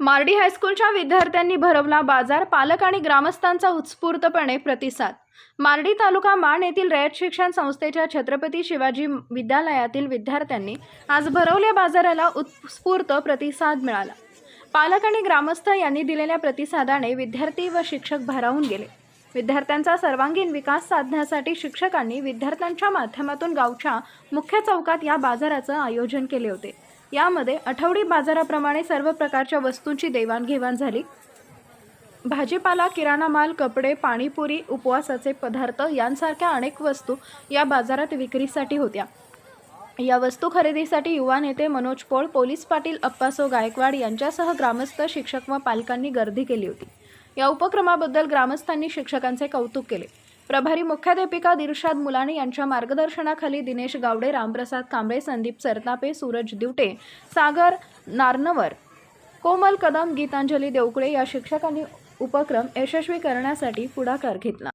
मार्डी हायस्कूलच्या विद्यार्थ्यांनी भरवला बाजार पालक आणि ग्रामस्थांचा उत्स्फूर्तपणे प्रतिसाद. मार्डी तालुका मान येथील रयत शिक्षण संस्थेच्या छत्रपती शिवाजी विद्यालयातील विद्यार्थ्यांनी आज भरवल्या बाजाराला उत्स्फूर्त प्रतिसाद मिळाला. पालक आणि ग्रामस्थ यांनी दिलेल्या प्रतिसादाने विद्यार्थी व शिक्षक भारावून गेले. विद्यार्थ्यांचा सर्वांगीण विकास साधण्यासाठी शिक्षकांनी विद्यार्थ्यांच्या माध्यमातून गावच्या मुख्य चौकात या बाजाराचं आयोजन केले होते. यामध्ये आठवडी बाजाराप्रमाणे सर्व प्रकारच्या वस्तूंची देवाणघेवाण झाली. भाजीपाला किराणा माल कपडे पाणीपुरी उपवासाचे पदार्थ यांसारख्या अनेक वस्तू या बाजारात विक्रीसाठी होत्या. या वस्तू खरेदीसाठी युवा नेते मनोज पोळ पोलीस पाटील अप्पासो गायकवाड यांच्यासह ग्रामस्थ शिक्षक व पालकांनी गर्दी केली होती. या उपक्रमाबद्दल ग्रामस्थांनी शिक्षकांचे कौतुक केले. प्रभारी मुख्याध्यापिका दिरशाद मुलाणी यांच्या मार्गदर्शनाखाली दिनेश गावडे रामप्रसाद कांबळे संदीप सरतापे सूरज दिवटे सागर नारनवर कोमल कदम गीतांजली देवकुळे या शिक्षकांनी उपक्रम यशस्वी करण्यासाठी पुढाकार घेतला.